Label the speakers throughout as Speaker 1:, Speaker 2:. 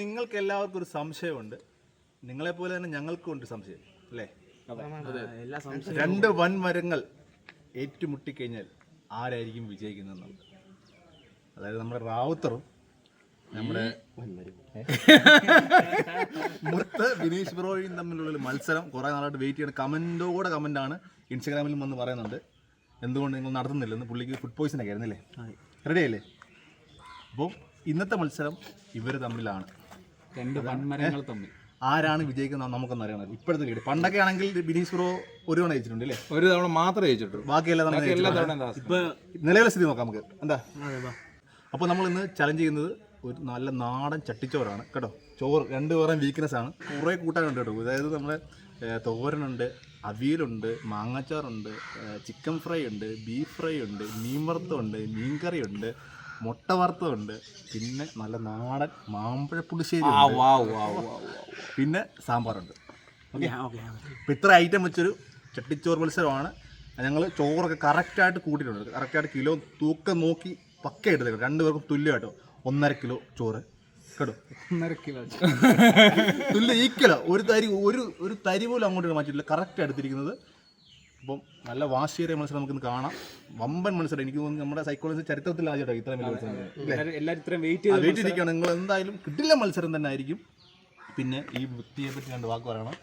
Speaker 1: നിങ്ങൾക്ക് എല്ലാവർക്കും ഒരു സംശയമുണ്ട്. നിങ്ങളെ പോലെ തന്നെ ഞങ്ങൾക്കും ഉണ്ട് സംശയം അല്ലേ? രണ്ട് വൻമരങ്ങൾ ഏറ്റുമുട്ടിക്കഴിഞ്ഞാൽ ആരായിരിക്കും വിജയിക്കുന്നത് അതായത് നമ്മുടെ റാവുത്തറും നമ്മുടെ മുത്ത് ബിനീഷ് ബ്രോയും തമ്മിലുള്ള ഒരു മത്സരം കുറേ നാളായിട്ട് വെയിറ്റ് ചെയ്യുന്ന കമന്റോടെ ആണ് ഇൻസ്റ്റാഗ്രാമിലും വന്ന് പറയുന്നുണ്ട്. എന്തുകൊണ്ട് നിങ്ങൾ നടത്തുന്നില്ലെന്ന്? പുള്ളിക്ക് ഫുഡ് പോയിസൺ ഒക്കെ ആയിരുന്നില്ലേ? റെഡി അല്ലേ അപ്പോൾ ഇന്നത്തെ മത്സരം ഇവർ തമ്മിലാണ്.
Speaker 2: രണ്ട് വൻമരങ്ങൾ തമ്മിൽ.
Speaker 1: ആരാണ് വിജയിക്കുന്നത് നമുക്കൊന്നും അറിയണം. ഇപ്പോഴത്തെ ലീഡ് പണ്ടൊക്കെ ആണെങ്കിൽ ബിനീഷ് ബ്രോ ഒരു തവണ ജയിച്ചിട്ടുണ്ട് അല്ലേ?
Speaker 2: ഒരു തവണ മാത്രമേ ജയിച്ചിട്ടുള്ളൂ.
Speaker 1: ബാക്കി എല്ലാ തവണ
Speaker 2: എല്ലാ തവണ
Speaker 1: ഇപ്പൊ നിലവിലെ സ്ഥിതി നോക്കാം നമുക്ക്. എന്താ? അപ്പോൾ നമ്മൾ ഇന്ന് ചലഞ്ച് ചെയ്യുന്നത് ഒരു നല്ല നാടൻ ചട്ടിച്ചോറാണ്. കേട്ടോ? ചോറ് രണ്ട് പേരും വീക്ക്നെസ് ആണ്. കുറേ കൂട്ടാനുണ്ട് കേട്ടോ. അതായത് നമ്മുടെ തോരനുണ്ട് അവിയലുണ്ട് മാങ്ങാച്ചാറുണ്ട് ചിക്കൻ ഫ്രൈ ഉണ്ട് ബീഫ് ഫ്രൈ ഉണ്ട് മീൻ വറുത്തമുണ്ട് മീൻ കറിയുണ്ട് മുട്ട വറുത്തുണ്ട് പിന്നെ നല്ല നാടൻ മാമ്പഴ പുളിശ്ശേരി ഉണ്ട്.
Speaker 2: വാവ്, വാവ്, വാവ്, വാവ്.
Speaker 1: പിന്നെ സാമ്പാറുണ്ട്. ഓക്കെ? അപ്പോൾ ഇത്ര ഐറ്റം വെച്ചൊരു ചട്ടിച്ചോറ് മത്സരമാണ്. ഞങ്ങൾ ചോറൊക്കെ കറക്റ്റായിട്ട് കൂട്ടിയിട്ടുണ്ട്. കറക്റ്റായിട്ട് കിലോ തൂക്കം നോക്കി പക്ക എടുത്തേക്കണം. രണ്ടുപേർക്കും തുല്യമായിട്ടോ ഒന്നര കിലോ ചോറ്. കേട്ടോ?
Speaker 2: ഒന്നര കിലോ
Speaker 1: തുല്യ കിലോ. ഒരു തരി ഒരു ഒരു തരി പോലും അങ്ങോട്ട് മാറ്റിയിട്ടില്ല. കറക്റ്റ് എടുത്തിരിക്കുന്നത് അപ്പം നല്ല വാശിയേറിയ മത്സരം നമുക്കിന്ന് കാണാം. വമ്പൻ മത്സരം. എനിക്ക് തോന്നുന്നു നമ്മുടെ സൈക്കോളജി ചരിത്രത്തിൽ ആദ്യമായിട്ടോ ഇത്രയും വലിയ മത്സരം.
Speaker 2: എല്ലാവരും ഇത്രയും വെയിറ്റ്
Speaker 1: വെയിറ്റ് ഇരിക്കുകയാണ് നിങ്ങൾ എന്തായാലും കിട്ടില്ല മത്സരം തന്നെ ആയിരിക്കും. പിന്നെ ഈ വ്യക്തിയെ പറ്റി രണ്ട് വാക്ക് പറയണം.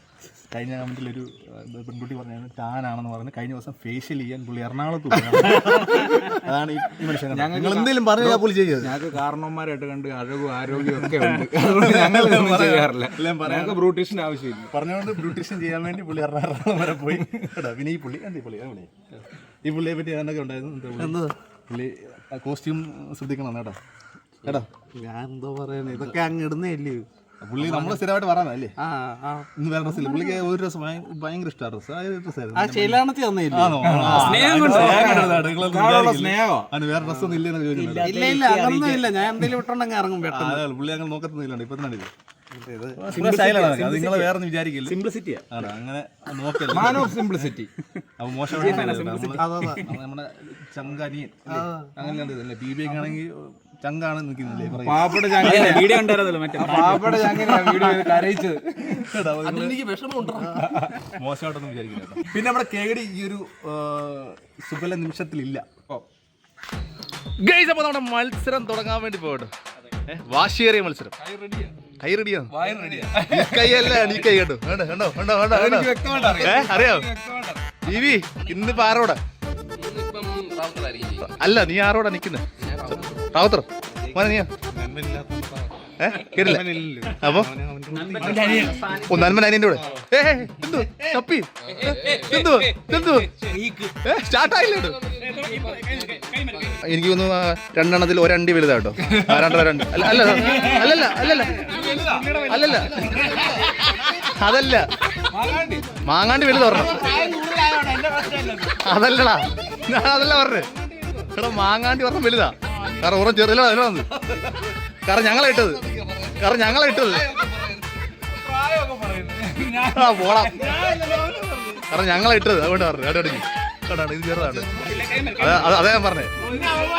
Speaker 1: കഴിഞ്ഞ കമന്റിൽ ഒരു പെൺകുട്ടി പറഞ്ഞു താനാണെന്ന് പറഞ്ഞ് കഴിഞ്ഞ ദിവസം ഫേഷ്യൽ ചെയ്യാൻ പുള്ളി എറണാകുളത്ത്. അതാണ് ഈ മനുഷ്യൻ ഞങ്ങൾ എന്തെങ്കിലും പറഞ്ഞാൽ പുള്ളി ചെയ്യുന്നത്
Speaker 2: ഞങ്ങൾക്ക് കാരണവന്മാരായിട്ട് കണ്ട് അഴകും ആരോഗ്യവും ഒക്കെ ഉണ്ട്. അതുകൊണ്ട് ഞങ്ങൾ ചെയ്യാറില്ല. ഞങ്ങൾക്ക് ബ്രൂട്ടീഷിന്റെ ആവശ്യമില്ല.
Speaker 1: പറഞ്ഞുകൊണ്ട് ബ്രൂട്ടീഷൻ ചെയ്യാൻ വേണ്ടി പുള്ളി എറണാകുളം വരെ പോയി. കേട്ടോ പിന്നെ ഈ പുള്ളി എന്താ പുള്ളി? ഈ പുള്ളിയെ പറ്റി എന്തൊക്കെ ഉണ്ടായിരുന്നു? എന്താ പുള്ളി? കോസ്റ്റ്യൂം ശ്രദ്ധിക്കണം കേട്ടോ. കേട്ടോ
Speaker 3: ഞാൻ എന്താ പറയുന്നത് ഇതൊക്കെ അങ്ങ് ഇടുന്നേ ഇല്ലേ
Speaker 1: പുള്ളി നമ്മൾ സ്ഥിരമായിട്ട് പറയാനല്ലേ ഇന്ന് വേറെ ഡ്രസ്സില്ല പുള്ളിക്ക് ഒരു ഡ്രസ് ഭയങ്കര ഇഷ്ടമാണ് ഡ്രസ് ആ ഡ്രസ് വേറെ ഡ്രസ് ഒന്നും ഇല്ലെന്ന് ചോദിച്ചില്ല
Speaker 3: ഇല്ല ഇല്ല അങ്ങനൊന്നും ഞാൻ എന്തെങ്കിലും ഇട്ടുണ്ടെങ്കിൽ ഇറങ്ങും പെട്ടെന്ന്.
Speaker 1: അതെ പുള്ളി അങ്ങനെ നോക്കത്തൊന്നുമില്ല ഇപ്പൊ തന്നെ സ്റ്റൈലാണ് അത് വേറെ ഒന്നും വിചാരിക്കില്ല.
Speaker 4: സിംപ്ലിസിറ്റിയാ
Speaker 1: ആണ്. അങ്ങനെ നോക്കല്ല
Speaker 2: മാൻ ഓഫ് സിംപ്ലിസിറ്റി
Speaker 1: അപ്പൊ മോശം നമ്മുടെ ചങ്കാനിയൻ അങ്ങനെ ബി ബി ഒക്കെ ആണെങ്കിൽ ചങ്കാണ് നിൽക്കുന്നില്ലേ?
Speaker 2: ചങ്ങനെ
Speaker 4: വീഡിയോ ഉണ്ടായിരുന്നല്ലോ മറ്റേ
Speaker 2: ചങ്ങനെ വീഡിയോ കരയിച്ചത്.
Speaker 1: മോശമായിട്ടൊന്നും വിചാരിക്കില്ല പിന്നെ നമ്മുടെ കേടി ഈ ഒരു സുബല നിമിഷത്തിലില്ല. ഗൈസ് അപ്പോൾ നമ്മുടെ മത്സരം തുടങ്ങാൻ വേണ്ടി പോകട്ടെ. വാശിയേറിയ മത്സരം. കൈ റെഡിയാണ് ഈ കൈയല്ല നീ കൈ കേട്ടോ കണ്ടോ കണ്ടോ കണ്ടോ ഇന്നിപ്പോ ആരോടാ? അല്ല നീ ആരോടാ നിക്കുന്നത് റാവുത്തർ. മോനെ എനിക്ക് തോന്നുന്നു രണ്ടെണ്ണത്തിൽ ഒരണ്ടി വലുതാ കേട്ടോ ആ രണ്ടര രണ്ട്. അല്ല അല്ല അല്ലല്ല അല്ലല്ല. അല്ലല്ല. അതല്ല. മാങ്ങാണ്ടി വലുത് പറഞ്ഞു അതല്ലടാ. അതല്ല പറഞ്ഞേ എടാ മാങ്ങാണ്ടി പറഞ്ഞ വലുതാ. കാരണം ഉറം ചെറിയ അതിനാന്ന് കാരണം ഞങ്ങളെ ഇട്ടത്. കാരണം ഞങ്ങളെ ഇട്ടത് ആ പോടാ. കാരണം ഞങ്ങളെ ഇട്ടത്. അതുകൊണ്ട് പറഞ്ഞു. കേട്ടോ ഇത് ചെറുതാണ്. അതാ ഞാൻ പറഞ്ഞേ.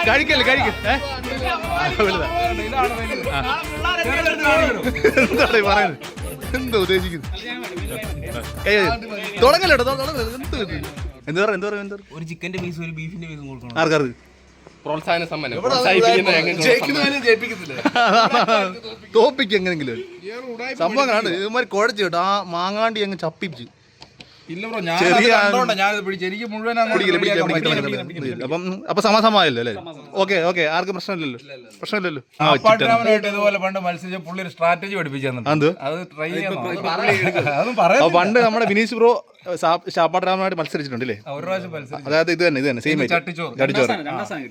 Speaker 1: കഴിക്കല്ലേ കഴിക്കേ. എന്താണ് പറയുന്നത്? എന്താ ഉദ്ദേശിക്കുന്നത്? തുടങ്ങലോ തുടങ്ങല്ലോ. എന്ത്? എന്ത് പറയാ എന്ത് പറയാ എന്ത്
Speaker 3: ഒരു ചിക്കന്റെ പീസ് ഒരു ബീഫിന്റെ പീസും കൊടുക്കണം?
Speaker 1: ആർക്കാർക്ക്
Speaker 4: പ്രോത്സാഹന സമ്മാനം.
Speaker 1: തോപ്പിക്ക് എങ്ങനെങ്കിലും സംഭവം കാണും ഇതുമാതിരി കുഴച്ചു കേട്ടോ. ആ മാങ്ങാണ്ടി അങ്ങ് ചപ്പിച്ചു.
Speaker 2: ഇല്ല ബ്രോ ഞാൻ
Speaker 1: ചെറിയ
Speaker 2: ഞാൻ പിടിച്ച് എനിക്ക് മുഴുവൻ.
Speaker 1: അപ്പം അപ്പൊ സമാസമായല്ലോ അല്ലേ? ഓക്കെ ഓക്കെ ആർക്കും പ്രശ്നമില്ലല്ലോ? പ്രശ്നമില്ലല്ലോ?
Speaker 2: ഇതുപോലെ പണ്ട് മത്സരിച്ച പുള്ളി ഒരു സ്ട്രാറ്റജി പഠിപ്പിച്ചു.
Speaker 1: അത്
Speaker 2: ട്രൈ ചെയ്യാൻ
Speaker 1: പണ്ട് നമ്മുടെ വിനീഷ് ബ്രോ ശാപ്പാട്ടരാമനായിട്ട് മത്സരിച്ചിട്ടുണ്ട് അല്ലേ
Speaker 2: ഒരു പ്രാവശ്യം മത്സരിച്ചു.
Speaker 1: അതായത് ഇത് തന്നെ ഇത് തന്നെ സെയിം
Speaker 2: ചട്ടിച്ചോറ്.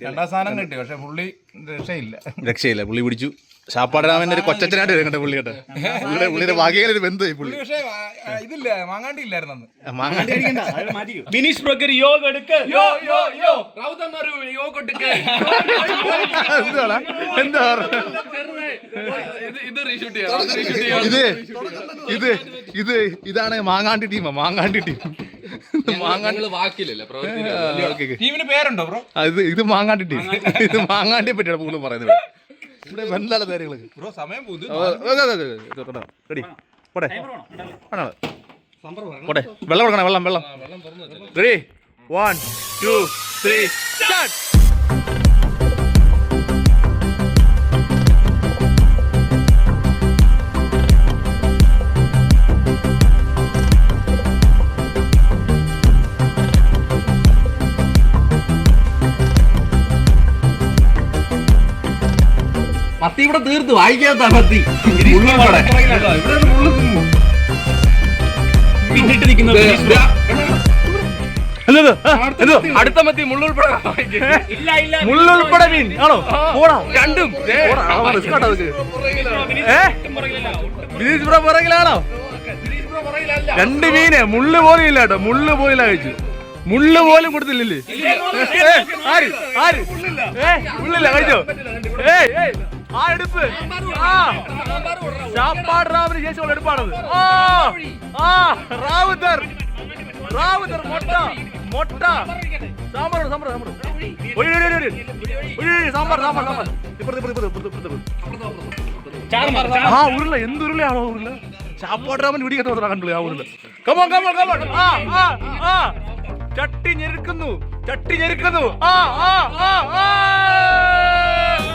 Speaker 2: രണ്ടാം സ്ഥാനം കിട്ടി പക്ഷെ പുള്ളി രക്ഷയില്ല.
Speaker 1: രക്ഷയില്ല പുള്ളി പിടിച്ചു. ഷാപ്പാട് ഒരു കൊച്ചച്ചനായിട്ട് വരുന്നുണ്ട് പുള്ളി പുള്ളിയുടെ പുള്ളിയുടെ ഭാഗ്യങ്ങളൊരു ബന്ധു പുള്ളി.
Speaker 2: പക്ഷേ ഇതില്ല മാങ്ങാണ്ടി ഇല്ലായിരുന്നു
Speaker 1: മാങ്ങാണ്ടി
Speaker 4: യോഗ
Speaker 1: എന്താ
Speaker 4: ഇത്
Speaker 1: ഇത് ഇത് ഇതാണ് മാങ്ങാണ്ടി ടീം മാങ്ങാണ്ടി ടീം.
Speaker 2: ടീമിന് പേരുണ്ടോ ബ്രോ?
Speaker 1: ഇത് ഇത് മാങ്ങാണ്ടി ടീം. ഇത് മാങ്ങാണ്ടിയെ പറ്റിയാണ് കൂടുതൽ പറയുന്നത് ഇവിടെ. ബന്ധമുള്ള കാര്യങ്ങൾ
Speaker 2: ബ്രോ സമയം
Speaker 1: റെഡി. പോട്ടെ ആണോ? പോട്ടെ വെള്ളം കൊടുക്കണേ വെള്ളം വെള്ളം. Ready one two three. Start
Speaker 3: കത്തി ഇവിടെ തീർത്ത് വായിക്കാത്ത കത്തി
Speaker 4: പിന്നിട്ട് നിൽക്കുന്നത് അടുത്ത മത്തി മുള്ളുൾപ്പെടെ
Speaker 1: മീൻ ആണോ പോടാ
Speaker 4: രണ്ടും ബിനീഷ്
Speaker 1: രണ്ട് മീന് മുള്ളു പോലും ഇല്ല കേട്ടോ മുള്ളു പോലും കഴിച്ചു മുള്ളു പോലും കൊടുത്തില്ലേ ആര് ആര് ഏ മുള്ളില്ല കഴിച്ചോ ഏയ് ആ എടുപ്പ് ആ. ചാപ്പാട് റാവിന് ശേഷമുള്ള എടുപ്പാണത്. ആ ആ റാവുതർ റാവുതർ മൊട്ട മൊട്ട. സാമ്പാർ സാമ്പാർ സാമ്പാർ സാമ്പാർ ആ ഉരുള ഉരുള? ആ ഉരുള? കമോൺ കമോൺ കമോൺ ആ ആ ചട്ടി ഞെരുക്കുന്നു ചട്ടി ഞെരുക്കുന്നു. ആ ആ ആ ആ.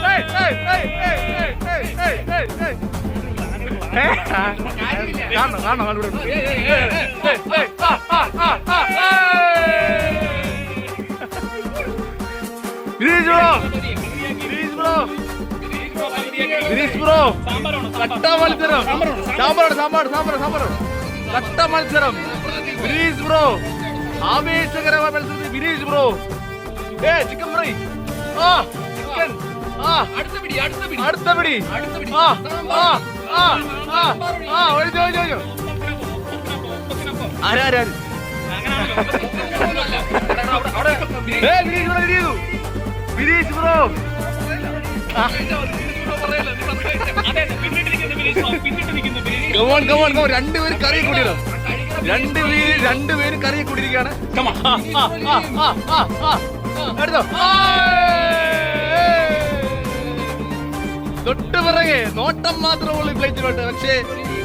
Speaker 1: ഏയ് ഏയ് ഏയ്. കാണണം കാണണം ആ, Girish bro Girish bro Girish bro കട്ട മത്സരം സാമ്പാർ സാമ്പാർ സാമ്പാർ സാമ്പാർ കട്ട മത്സരം ഗിരീഷ് ബ്രോ ആവേശകരമായ മത്സരത്തിൽ ഗിരീഷ് ബ്രോ ഏ ചിക്കൻ ഫ്രൈ ആ ചിക്കൻ ആ
Speaker 4: അടുത്ത പിടി അടുത്ത പിടി
Speaker 1: അടുത്ത പിടി അടുത്ത പിടി ആ ആ ആരാരാര് Vineesh bro go on go on go on രണ്ടുപേരും കറിയെ കൂട്ടിയിടും രണ്ടുപേര് രണ്ടുപേരും കറിയെ കൂട്ടിയിരിക്കുകയാണ് എടുത്തോ തൊട്ട് പിറകെ നോട്ടം മാത്രമുള്ള പ്ലേറ്റിലോട്ട് പക്ഷേ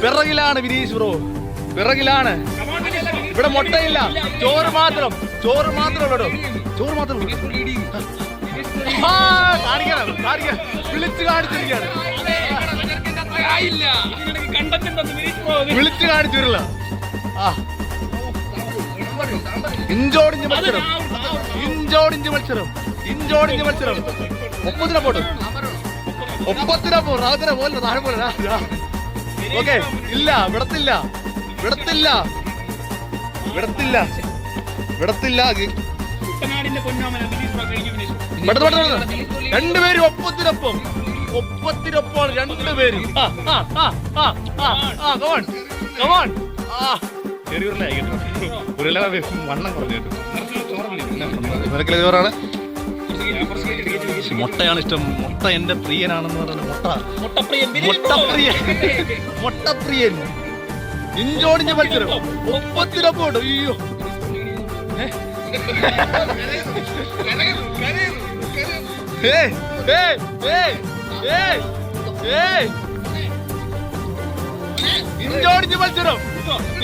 Speaker 1: പിറകിലാണ് വിനീഷ് ബ്രോ. പിറകിലാണ്. ഇവിടെ മുട്ടയില്ല. ചോറ് മാത്രം. ചോറ് മാത്രം ഉള്ളൂ ചോറ് മാത്രം കാണിക്കണം. കാണിക്കണം. വിളിച്ചു കാണിച്ചിരിക്കുകയാണ്. വിളിച്ചു കാണിച്ചില്ല ആ. ഇഞ്ചോടിഞ്ച് മത്സരം. ഇഞ്ചോടിഞ്ച് മത്സരം. ഇഞ്ചോടിഞ്ച് മത്സരം. ഒപ്പത്തിനെ പോട്ട്. ഒപ്പത്തിനാ പോ റാവുത്തര പോലെ. താഴെ പോലെ ഓക്കെ ഇല്ല വിടത്തില്ല. വിടത്തില്ല. വിടത്തില്ല. വിടത്തില്ല. രണ്ടുപേരും ഒപ്പത്തിനൊപ്പം. ഒപ്പത്തിനൊപ്പം രണ്ടുപേരും. ചെറിയുരുള വണ്ണം കുറഞ്ഞു കേട്ടോ ചോറാണ് മുട്ടയാണ് ഇഷ്ടം. മുട്ട എന്റെ പ്രിയനാണെന്ന് പറഞ്ഞ മുട്ട.
Speaker 4: മുട്ടപ്രിയൻ
Speaker 1: മുട്ടപ്രിയൻ. മുട്ടപ്രിയൻ. ഇഞ്ചോടിഞ്ഞ മത്സരം ഒപ്പത്തിനൊപ്പം അയ്യോ. ഏയ്, ഏയ്, ഏയ്, ഏയ്, ഏയ്. ഇഞ്ചോടിഞ്ഞ മത്സരം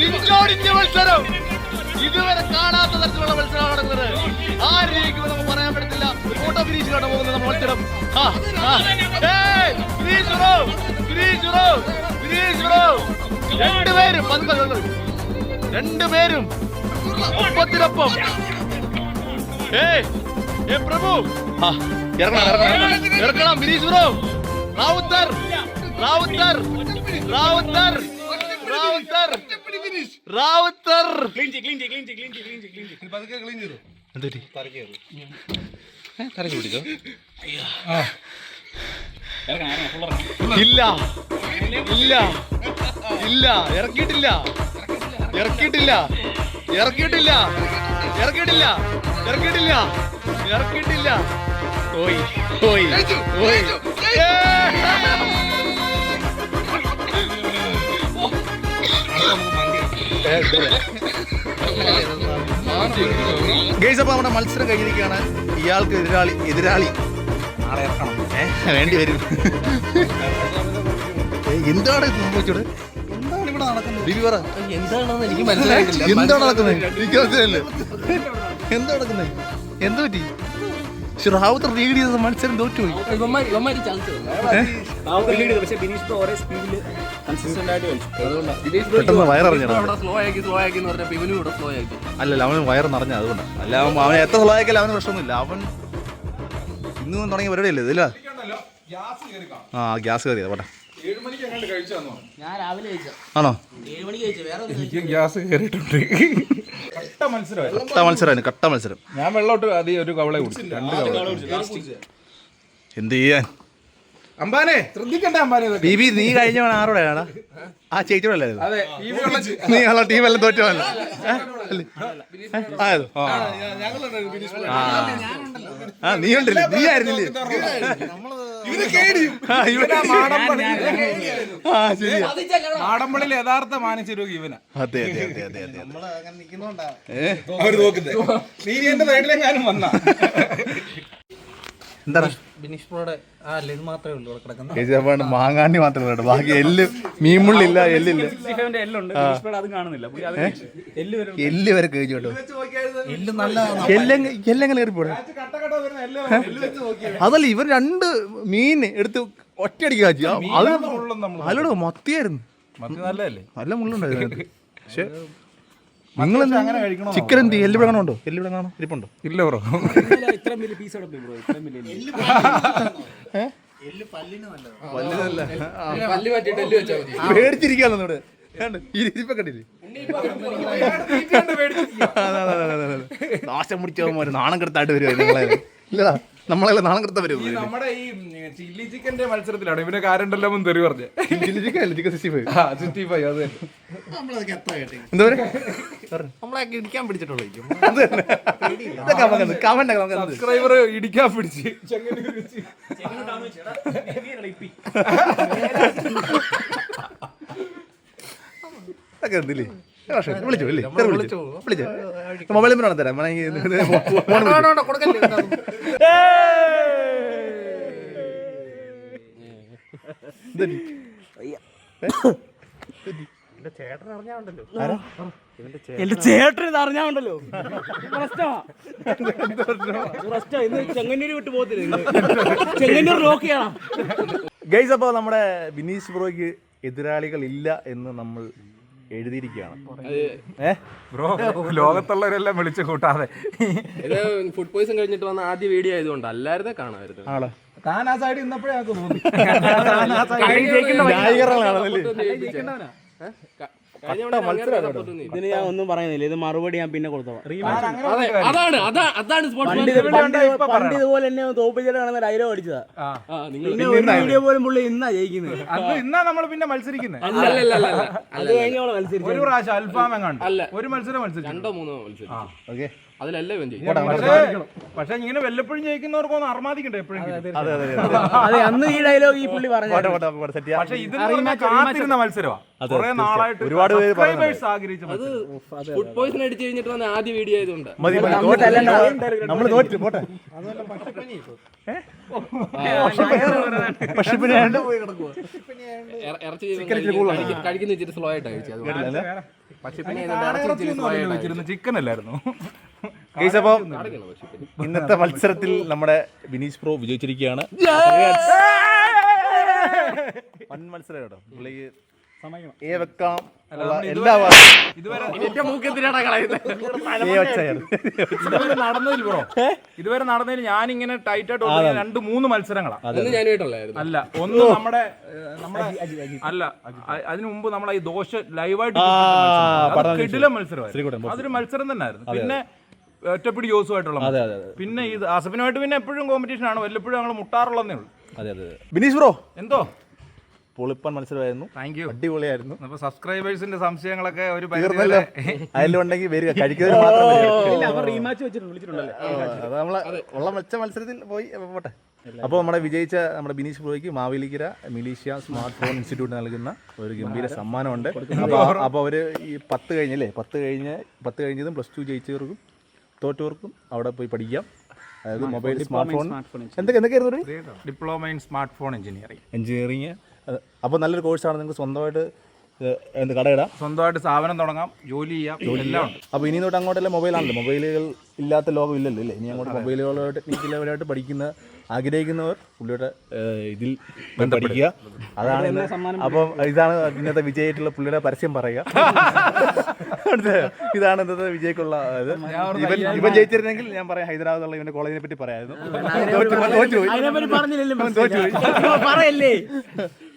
Speaker 1: ഇഞ്ചോടിഞ്ഞ മത്സരം ഇതുവരെ കാണാത്ത തരത്തിലുള്ള മത്സരമാണ് നടക്കുന്നത് ആരിലേക്കും നമുക്ക് പറയാൻ പറ്റത്തില്ല. ഫോട്ടോ ഫിനിഷിലോട്ട് പോകുന്നത് നമ്മൾ മത്സരം. രണ്ടുപേരും രണ്ടുപേരും ഒപ്പത്തിനൊപ്പം. ഏ ഏ പ്രഭു. ഇറങ്ങണം ഇറങ്ങണം ഇറക്കണം ബിനീഷ് ബ്രോ റാവുത്തർ റാവുത്തർ റാവുത്തർ റാവുത്തർ. റാവുത്തർ.
Speaker 4: ക്ലീൻ ചെയ്യ്, ക്ലീൻ ചെയ്യ്, ക്ലീൻ ചെയ്യ്, ക്ലീൻ ചെയ്യ്, ക്ലീൻ ചെയ്യ്, ക്ലീൻ ചെയ്യ്.
Speaker 2: പതുക്കെ ക്ലീൻ ചെയ്തു?
Speaker 1: എന്തൊരു തരക്ക് പിടിച്ചോ? ഇല്ല. ഇല്ല. ഇല്ല. ഇറക്കിയിട്ടില്ല. ഇറക്കിയിട്ടില്ല. ഇറക്കിയിട്ടില്ല. ഇറക്കിയിട്ടില്ല. ഇറക്കിയിട്ടില്ല. ഇറക്കിയിട്ടില്ല. ഓയ് ഓയ് ഓയ്. ഗൈസ് അപ്പോൾ നമ്മുടെ മത്സരം കഴിഞ്ഞിരിക്കുകയാണ്. ഇയാൾക്ക് എതിരാളി എതിരാളി. ഏ, വേണ്ടി വരും. എന്താണ് ഇത് സംഭവിച്ചത്? എന്താണ് ഇവിടെ നടക്കുന്നത്? ബിബി പറ.
Speaker 3: എന്താണെന്ന് എനിക്ക് മനസ്സിലായിട്ടില്ല.
Speaker 1: എന്താണ് നടക്കുന്നത്? എനിക്ക് മനസ്സിലായില്ല എന്താ നടക്കുന്നത്? എന്ത് പറ്റി? റാവുത്തർ ലീഡ് ചെയ്ത മത്സരം തോറ്റുപോയി. പെട്ടെന്ന്
Speaker 3: വയറിഞ്ഞു
Speaker 1: അല്ലല്ല അവൻ വയറ് നിറഞ്ഞ അതുകൊണ്ട്. അല്ല അവൻ എത്ര സ്ലോ ആക്കിയാലും അവന് പ്രശ്നമൊന്നുമില്ല. അവൻ ഇന്ന് തുടങ്ങിയ പരിപാടി അല്ലേ ഇതില്ല ആ ഗ്യാസ് കയറിയത് പോട്ടെ.
Speaker 3: ഞാൻ രാവിലെ കഴിച്ച.
Speaker 1: ആണോ?
Speaker 2: എനിക്ക് ഗ്യാസ് കയറിയിട്ടുണ്ട്. കട്ട മത്സരം
Speaker 1: കട്ട മത്സരം.
Speaker 2: ഞാൻ വെള്ളോട്ട് അധികം ഒരു കവളെ കുടിച്ചു. രണ്ട് കവള
Speaker 1: എന്ത് ചെയ്യാൻ?
Speaker 2: അമ്പാനെ ശ്രദ്ധിക്കണ്ട അമ്പാനെ ഇതൊക്കെ.
Speaker 1: ബി ബി നീ കഴിഞ്ഞവൻ ആരോടെയാണ് ആ ചേച്ചിയോടെ അല്ലായിരുന്നു
Speaker 2: അതെ ഈ വെള്ളം ചി-
Speaker 1: നീ ഉള്ള ടീം എല്ലാം തോറ്റവല്ല ആയത് ആ നീ ഉണ്ടല്ലേ? നീ ആയിരുന്നില്ലേ? ആ, ഇവനാ
Speaker 2: മാടമ്പള്ളി
Speaker 1: ആ ശരിയാ.
Speaker 2: മാടമ്പള്ളിയിൽ യഥാർത്ഥ മാനസിരോഗി ഇവനാ.
Speaker 1: അതെ അതെ അതെ അതെ അതെ. ഏ?
Speaker 2: അവർ നോക്കുന്നത് നീ ഇനി എന്റെ സൈഡിലെങ്ങാനും വന്നാ.
Speaker 1: എന്താണ്
Speaker 3: ബിനീഷ് ആ അല്ല? ഇത് മാത്രമേ ഉള്ളൂ ഇവിടെ കിടക്കുന്നത്.
Speaker 1: ചേച്ചി അപ്പൊ മാങ്ങാണ്ടി മാത്രമേ ഉള്ളൂ. ബാക്കി എല്ല് മീൻമുള്ളില്ല എല്ലില്ല. എല്ല് വരെ കഴിച്ചു കേട്ടോ.
Speaker 3: എല്ല് നല്ല
Speaker 1: എല്ലെങ്ങ എല്ലെങ്ങനെ കയറിപ്പോടെ അതല്ല ഇവർ രണ്ട് മീൻ എടുത്ത് ഒറ്റയടിക്ക് കാച്ചി. അത് അല്ലടോ മത്തിയായിരുന്നു.
Speaker 2: മത്തി നല്ലതല്ലേ?
Speaker 1: നല്ല മുള്ളുണ്ടായിരുന്നു പക്ഷെ നിങ്ങൾ ചിക്കൻ എന്ത് എല്ലിവിടെ എല്ലിവിടെ എല്ല് ഇവിടെ കാണോ ഇരിപ്പുണ്ടോ?
Speaker 2: ഇല്ല ബ്രോ.
Speaker 3: മതി.
Speaker 1: പേടിച്ചിരിക്കാന്ന് ഇവിടെ. കണ്ടോ? ഈ ഇരിപ്പൊക്കെ കണ്ടില്ലേ? പിടിച്ചവന്മാര് നാണം കെടുത്തായിട്ട് വരുവാ നിങ്ങളെ. ഇല്ലടാ. നമ്മളെ നാളെ കൃത്യ വരും
Speaker 2: നമ്മുടെ ഈ ചില്ലി ചിക്കന്റെ മത്സരത്തിലാണ്. ഇവനെ കാരണ്ടല്ലോ മുൻ പറഞ്ഞു.
Speaker 1: ചില്ലി ചിക്കൻ സിക്സ്റ്റി ഫൈവ്
Speaker 2: ആ സിക്സ്റ്റി ഫൈവ് അത്.
Speaker 1: എന്താ പറയുക
Speaker 3: നമ്മളൊക്കെ ഇടിക്കാൻ പിടിച്ചിട്ടുള്ളൂ
Speaker 1: കമന്റ് നമുക്ക്
Speaker 2: സബ്സ്ക്രൈബർ ഇടിക്കാൻ പിടിച്ച്.
Speaker 1: ഇതൊക്കെ എന്തില്ലേ? പക്ഷേ വിളിച്ചു അല്ലേ വിളിച്ചു. വിളിച്ചു. മൊബൈൽ നമ്പർ തരാം?
Speaker 5: എന്റെ ചേട്ടൻ ഇത് അറിഞ്ഞാണ്ടല്ലോ ചെങ്ങന്നൂര് വിട്ടു പോകത്തില്ല ചെങ്ങന്നൂർ നോക്കിയാണ്
Speaker 1: ഗൈസ് അപ്പോൾ നമ്മുടെ ബിനീഷ് ബ്രോയ്ക്ക് എതിരാളികൾ ഇല്ല എന്ന് നമ്മൾ എഴുതിയിരിക്കുകയാണ്.
Speaker 2: ലോകത്തുള്ളവരെല്ലാം വിളിച്ചു കൂട്ടാതെ.
Speaker 3: ഇത് ഫുഡ് പോയിസൺ കഴിഞ്ഞിട്ട് വന്ന ആദ്യ വീഡിയോ ആയതുകൊണ്ട് അല്ലായിരുന്നേ കാണാമായിരുന്നു.
Speaker 1: ആളെ.
Speaker 2: താൻ ആ സൈഡിൽ ഇന്നപ്പോഴേ തോന്നി.
Speaker 5: ഇതിന് ഞാൻ ഒന്നും പറയുന്നില്ല. ഇത് മറുപടി ഞാൻ പിന്നെ കൊടുത്തോളാം.
Speaker 3: അതാണ് അതാണ്
Speaker 5: പണ്ട് ഇത് പണ്ട് പണ്ട് ഇതുപോലെ എന്നെ തോപ്പിച്ചിട്ട് കാണുന്ന ഡയലോഗ് അടിച്ചതാ. ഒരു വീഡിയോ പോലും പുള്ളി ഇന്നാ ജയിക്കുന്നത്.
Speaker 2: അന്ന് ഇന്നാ നമ്മൾ പിന്നെ മത്സരിക്കുന്നത്
Speaker 5: അത് കഴിഞ്ഞോളെ മത്സരിച്ചു.
Speaker 2: ഒരു പ്രാവശ്യം അൽഫാം എങ്ങാണ്ട്.
Speaker 3: അല്ല.
Speaker 2: ഒരു മത്സരം മത്സരിച്ചു.
Speaker 3: രണ്ടോ മൂന്നോ മത്സരം
Speaker 1: ഓക്കെ.
Speaker 3: അതിലല്ലേ ഇവൻ ജയിക്കും
Speaker 2: പക്ഷെ ഇങ്ങനെ വല്ലപ്പോഴും ജയിക്കുന്നവർക്കൊന്നും അർമാദിക്കണ്ടേ എപ്പോഴെങ്കിലും?
Speaker 1: അതെ അതെ അതെ
Speaker 5: അതെ അന്ന് ഈ ഡയലോഗ് ഈ പുള്ളി പറഞ്ഞു
Speaker 1: പോട്ടെ, പോട്ടെ, പോട്ടെ, set ചെയ്യാം.
Speaker 2: പക്ഷെ ഇത് കാത്തിരുന്ന മത്സരമാണ്
Speaker 1: അതെ,
Speaker 2: കുറെ
Speaker 1: തീർച്ചയായും.
Speaker 2: നാളായിട്ട്
Speaker 1: ഒരുപാട് പേര്
Speaker 2: subscribers ആഗ്രഹിച്ച മത്സരം.
Speaker 3: ഫുഡ് പോയിസൺ അടിച്ചു കഴിഞ്ഞിട്ട് വന്ന ആദ്യ വീഡിയോ ആയതുകൊണ്ട്.
Speaker 1: മതി മതി നമ്മൾ പോട്ടെ. പക്ഷെ പിന്നെ.
Speaker 3: ഇറ- ഇറച്ചി കഴിക്ക- കഴിക്കുന്ന സ്ലോ ആയിട്ടാണ് കഴിച്ചത്. അതുകൊണ്ട്
Speaker 2: പിന്നെ ചിക്കൻ അല്ലായിരുന്നു.
Speaker 1: അപ്പോൾ ഇന്നത്തെ മത്സരത്തിൽ നമ്മുടെ വിനീഷ് പ്രോ വിജയിച്ചിരിക്കുകയാണ്. മത്സരം കേട്ടോ. പുള്ളി ഏ വെക്കാം എല്ലാ
Speaker 2: നടന്നതിൽ ബ്രോ. ഇതുവരെ നടന്നതിൽ ഞാൻ ഇങ്ങനെ ടൈറ്റ് ആയിട്ട് രണ്ട് മൂന്ന്
Speaker 3: മത്സരങ്ങളാണ്
Speaker 2: അല്ല ഒന്ന് നമ്മുടെ അല്ല അതിനു മുമ്പ് നമ്മൾ ഈ ദോശ ലൈവായിട്ട് കിടില മത്സരമായിരുന്നു. അതൊരു മത്സരം തന്നെ ആയിരുന്നു പിന്നെ ഒറ്റപ്പിടി ജോസുമായിട്ടുള്ള ആയിട്ടുള്ള
Speaker 1: അതെ അതെ.
Speaker 2: പിന്നെ ഈ അസഫിനുമായിട്ട് പിന്നെ എപ്പോഴും കോമ്പറ്റീഷൻ ആണ്. വല്ലപ്പോഴും ഞങ്ങൾ മുട്ടാറുള്ളതേ ഉള്ളൂ.
Speaker 1: അതെ അതെ അതെ. ബിനീഷ് ബ്രോ.
Speaker 2: എന്തോ?
Speaker 1: പൊളിപ്പൻ മത്സരമായിരുന്നു.
Speaker 2: താങ്ക് യു
Speaker 1: അടിപൊളിയായിരുന്നു.
Speaker 2: അപ്പൊ സബ്സ്ക്രൈബേഴ്സിന്റെ സംശയങ്ങളൊക്കെ ഒരു
Speaker 1: അതിലുണ്ടെങ്കിൽ വരിക.
Speaker 5: കഴിക്കുന്നത്
Speaker 1: അത് നമ്മളെ ഉള്ള മെച്ച മത്സരത്തിൽ പോയി അപ്പൊ പോട്ടെ. അപ്പോൾ നമ്മുടെ വിജയിച്ച നമ്മുടെ Bineesh ബ്രോയ്ക്ക് Mavelikkara militia smart phone institute നൽകുന്ന ഒരു ഗംഭീര സമ്മാനമുണ്ട്. അപ്പോൾ അപ്പോൾ അവർ ഈ പത്ത് കഴിഞ്ഞല്ലേ? പത്ത് കഴിഞ്ഞ് പത്ത് കഴിഞ്ഞതും പ്ലസ് ടു ജയിച്ചവർക്കും തോറ്റവർക്കും അവിടെ പോയി പഠിക്കാം. അതായത് മൊബൈൽ സ്മാർട്ട് ഫോൺ. എന്തൊക്കെ എന്തൊക്കെയായിരുന്നു
Speaker 2: diploma in smart phone engineering.
Speaker 1: Engineering അപ്പോൾ നല്ലൊരു കോഴ്സാണ് നിങ്ങൾക്ക് സ്വന്തമായിട്ട് എന്ത് കടയിടാം
Speaker 2: സ്വന്തമായിട്ട് സ്ഥാപനം തുടങ്ങാം ജോലി ചെയ്യാം എല്ലാം ഉണ്ട്.
Speaker 1: അപ്പോൾ ഇനി തൊട്ട് അങ്ങോട്ടല്ലേ മൊബൈലാണല്ലോ മൊബൈലുകൾ ഇല്ലാത്ത ലോകം ഇല്ലല്ലോ ഇല്ലേ ഇനി അങ്ങോട്ട് മൊബൈലുകളോ ടെക്നിക്കൽ ലെവലായിട്ട് പഠിക്കുന്ന ആഗ്രഹിക്കുന്നവർ പുള്ളിയുടെ ഇതിൽ പഠിക്കുക അതാണ് ഇന്ന് അപ്പം ഇതാണ് ഇന്നത്തെ വിജയായിട്ടുള്ള പുള്ളിയുടെ പരസ്യം പറയുക. ഇതാണ് ഇന്നത്തെ വിജയ്ക്കുള്ള ഇത്. ഇവൻ ഇവൻ ജയിച്ചിരുന്നെങ്കിൽ ഞാൻ പറയാം ഹൈദരാബാദുള്ള ഇവന്റെ കോളേജിനെ പറ്റി പറയായിരുന്നു.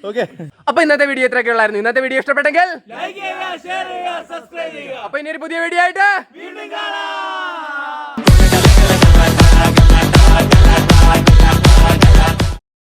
Speaker 1: ഓക്കെ
Speaker 3: അപ്പൊ ഇന്നത്തെ വീഡിയോ ഇത്രയൊക്കെ ഉള്ളായിരുന്നു. ഇന്നത്തെ വീഡിയോ ഇഷ്ടപ്പെട്ടെങ്കിൽ അപ്പൊ ഇനി ഒരു പുതിയ വീഡിയോ ആയിട്ട് വീണ്ടും കാണാം.